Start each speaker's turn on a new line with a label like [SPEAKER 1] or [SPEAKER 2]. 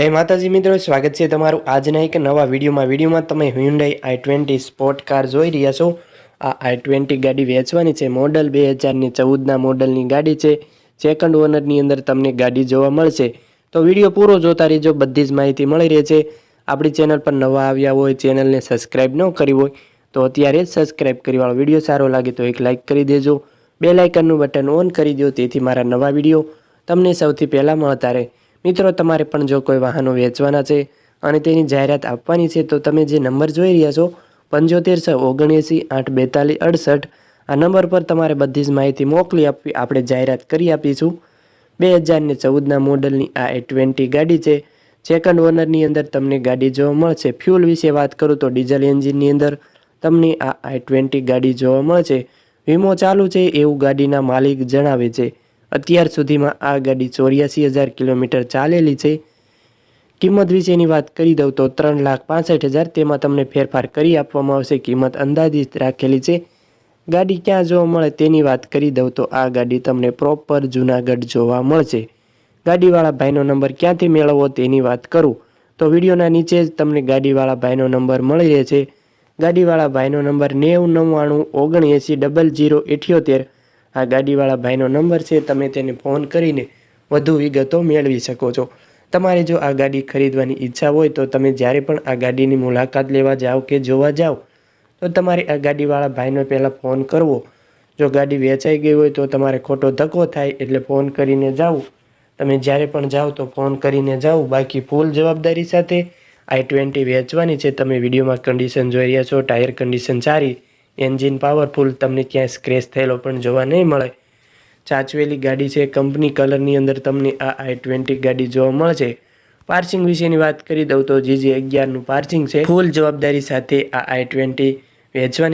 [SPEAKER 1] જય માતાજી મિત્રો, સ્વાગત છે તમારું આજના એક નવા વિડીયોમાં. વિડીયોમાં તમે Hyundai i twenty sport car જોઈ રહ્યા છો. આ આઈ ટ્વેન્ટી ગાડી વેચવાની છે. મોડલ બે હજારની ચૌદના મોડલની ગાડી છે. સેકન્ડ ઓનરની અંદર તમને ગાડી જોવા મળશે. તો વીડિયો પૂરો જોતા રહેજો, બધી જ માહિતી મળી રહે છે. આપણી ચેનલ પર નવા આવ્યા હોય, ચેનલને સબસ્ક્રાઈબ ન કરી હોય, તો અત્યારે જ સબસ્ક્રાઈબ કરીવાળો વીડિયો સારો લાગે તો એક લાઇક કરી દેજો. બે લાઇકનનું બટન ઓન કરી દો, તેથી મારા નવા વીડિયો તમને સૌથી પહેલાં મળતા રહે. મિત્રો, તમારે પણ જો કોઈ વાહનો વેચવાના છે અને તેની જાહેરાત આપવાની છે, તો તમે જે નંબર જોઈ રહ્યા છો, પંચોતેર છ ઓગણએંસી આઠ બેતાલીસ અડસઠ, આ નંબર પર તમારે બધી જ માહિતી મોકલી આપવી, આપણે જાહેરાત કરી આપીશું. બે હજારને ચૌદના મોડલની આ એ ટ્વેન્ટી ગાડી છે સેકન્ડ ઓનરની અંદર તમને ગાડી જોવા મળશે. ફ્યુલ વિશે વાત કરું તો ડીઝલ એન્જિનની અંદર તમને આ આઈ ટ્વેન્ટી ગાડી જોવા મળશે. વીમો ચાલુ છે, એવું ગાડીના માલિક જણાવે છે. અત્યાર સુધીમાં આ ગાડી ચોર્યાસી હજાર કિલોમીટર ચાલેલી છે. કિંમત વિશેની વાત કરી દઉં તો ત્રણ લાખ પાસઠ હજાર તેમાં તમને ફેરફાર કરી આપવામાં આવશે. કિંમત અંદાજિત રાખેલી છે. ગાડી ક્યાં જોવા મળે તેની વાત કરી દઉં તો આ ગાડી તમને પ્રોપર જુનાગઢ જોવા મળશે. ગાડીવાળા ભાઈનો નંબર ક્યાંથી મેળવવો તેની વાત કરું. તો વિડીયોના નીચે જ તમને ગાડીવાળા ભાઈનો નંબર મળી રહે છે ગાડીવાળા ભાઈનો નંબર નેવું નવ્વાણું ઓગણએંસી ડબલ જીરો ઇઠ્યોતેર આ ગાડીવાળા ભાઈનો નંબર છે, તમે તેને ફોન કરીને વધુ વિગતો મેળવી શકો છો. તમારે જો આ ગાડી ખરીદવાની ઈચ્છા હોય તો તમે જ્યારે પણ આ ગાડીની મુલાકાત લેવા જાઓ કે જોવા જાઓ, તો તમારે આ ગાડીવાળા ભાઈનો પહેલાં ફોન કરવો. જો ગાડી વેચાઈ ગઈ હોય તો તમારે ખોટો ધક્કો થાય એટલે ફોન કરીને જાઓ. તમે જ્યારે પણ જાઓ તો ફોન કરીને જાઓ. બાકી ફૂલ જવાબદારી સાથે આઈ ટ્વેન્ટી વેચવાની છે. તમે વિડીયોમાં કન્ડિશન જોઈ રહ્યા છો. ટાયર કન્ડિશન સારી. એન્જિન પાવરફુલ, તમને ક્યાંય સ્ક્રેચ થયેલો પણ જોવા નહીં મળે. ચાચવેલી ગાડી છે, કંપની કલરની અંદર તમને આ આઈ ટ્વેન્ટી ગાડી જોવા મળશે. પાર્સિંગ વિશેની વાત કરી દઉં તો જીજી અગિયારનું પાર્સિંગ છે. ફૂલ જવાબદારી સાથે આ આઈ ટ્વેન્ટી વેચવાની